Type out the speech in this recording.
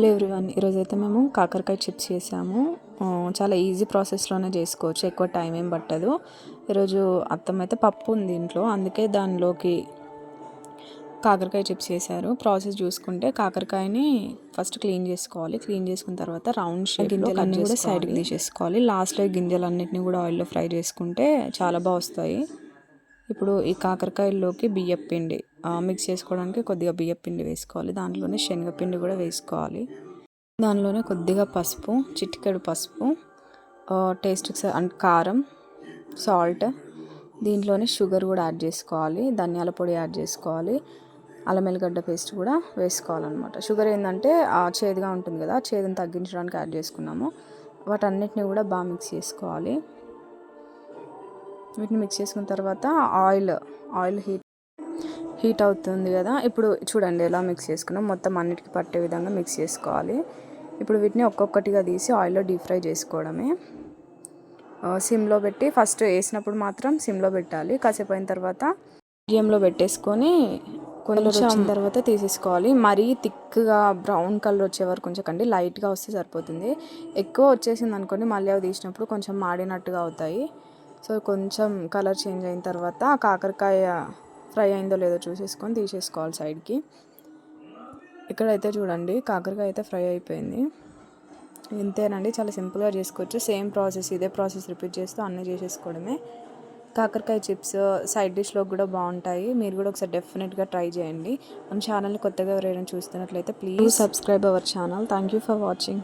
Hello everyone ఈరోజు అయితే మేము కాకరకాయ చిప్స్ చేసాము. చాలా ఈజీ ప్రాసెస్లోనే చేసుకోవచ్చు. ఎక్కువ టైం ఏం పట్టదు. ఈరోజు అత్తమ్మ అయితే పప్పు ఉంది ఇంట్లో. అందుకే దానిలోకి కాకరకాయ చిప్స్ చేశారు. ప్రాసెస్ చూసుకుంటే కాకరకాయని ఫస్ట్ క్లీన్ చేసుకోవాలి. క్లీన్ చేసుకున్న తర్వాత రౌండ్ షేప్ గింజలన్నీ కూడా సైడ్కి తీసేసుకోవాలి. లాస్ట్లో గింజలన్నిటిని కూడా ఆయిల్లో ఫ్రై చేసుకుంటే చాలా బాగా వస్తాయి. ఇప్పుడు ఈ కాకరకాయల్లోకి బియ్యం పిండి. మిక్స్ చేసుకోవడానికి కొద్దిగా బియ్యం పిండి వేసుకోవాలి. దాంట్లోనే శనగపిండి కూడా వేసుకోవాలి. దానిలోనే కొద్దిగా పసుపు చిటికెడు పసుపు టేస్ట్కి అండ్ కారం సాల్ట్ దీంట్లోనే షుగర్ కూడా యాడ్ చేసుకోవాలి. ధనియాల పొడి యాడ్ చేసుకోవాలి. అల్లం వెల్లిగడ్డ పేస్ట్ కూడా వేసుకోవాలన్నమాట. షుగర్ ఏంటంటే ఆ చేదుగా ఉంటుంది కదా చేదును తగ్గించడానికి యాడ్ చేసుకున్నాము. వాటన్నిటిని కూడా బాగా మిక్స్ చేసుకోవాలి. వీటిని మిక్స్ చేసుకున్న తర్వాత ఆయిల్ ఆయిల్ హీట్ హీట్ అవుతుంది కదా. ఇప్పుడు చూడండి ఎలా మిక్స్ చేసుకున్నాం. మొత్తం అన్నిటికీ పట్టే విధంగా మిక్స్ చేసుకోవాలి. ఇప్పుడు వీటిని ఒక్కొక్కటిగా తీసి ఆయిల్లో డీప్ ఫ్రై చేసుకోవడమే. సిమ్లో పెట్టి ఫస్ట్ వేసినప్పుడు మాత్రం సిమ్లో పెట్టాలి. కాసేపు అయిన తర్వాత మీడియంలో పెట్టేసుకొని కొంచెం వచ్చిన తర్వాత తీసేసుకోవాలి. మరీ థిక్గా బ్రౌన్ కలర్ వచ్చే వరకు ఉంచకండి. లైట్గా వస్తే సరిపోతుంది. ఎక్కువ వచ్చేసింది అనుకోండి మళ్ళీ అవి తీసినప్పుడు కొంచెం మాడినట్టుగా అవుతాయి. సో కొంచెం కలర్ చేంజ్ అయిన తర్వాత కాకరకాయ ఫ్రై అయిందో లేదో చూసేసుకొని తీసేసుకోవాలి సైడ్కి. ఇక్కడైతే చూడండి కాకరకాయ అయితే ఫ్రై అయిపోయింది. ఇంతేనండి చాలా సింపుల్గా చేసుకోవచ్చు. సేమ్ ప్రాసెస్ ఇదే ప్రాసెస్ రిపీట్ చేస్తూ అన్నీ చేసేసుకోవడమే. కాకరకాయ చిప్స్ సైడ్ డిష్లో కూడా బాగుంటాయి. మీరు కూడా ఒకసారి డెఫినెట్గా ట్రై చేయండి. మన ఛానల్ని కొత్తగా ఎవరైనా చూస్తున్నట్లయితే please subscribe our channel. Thank you for watching.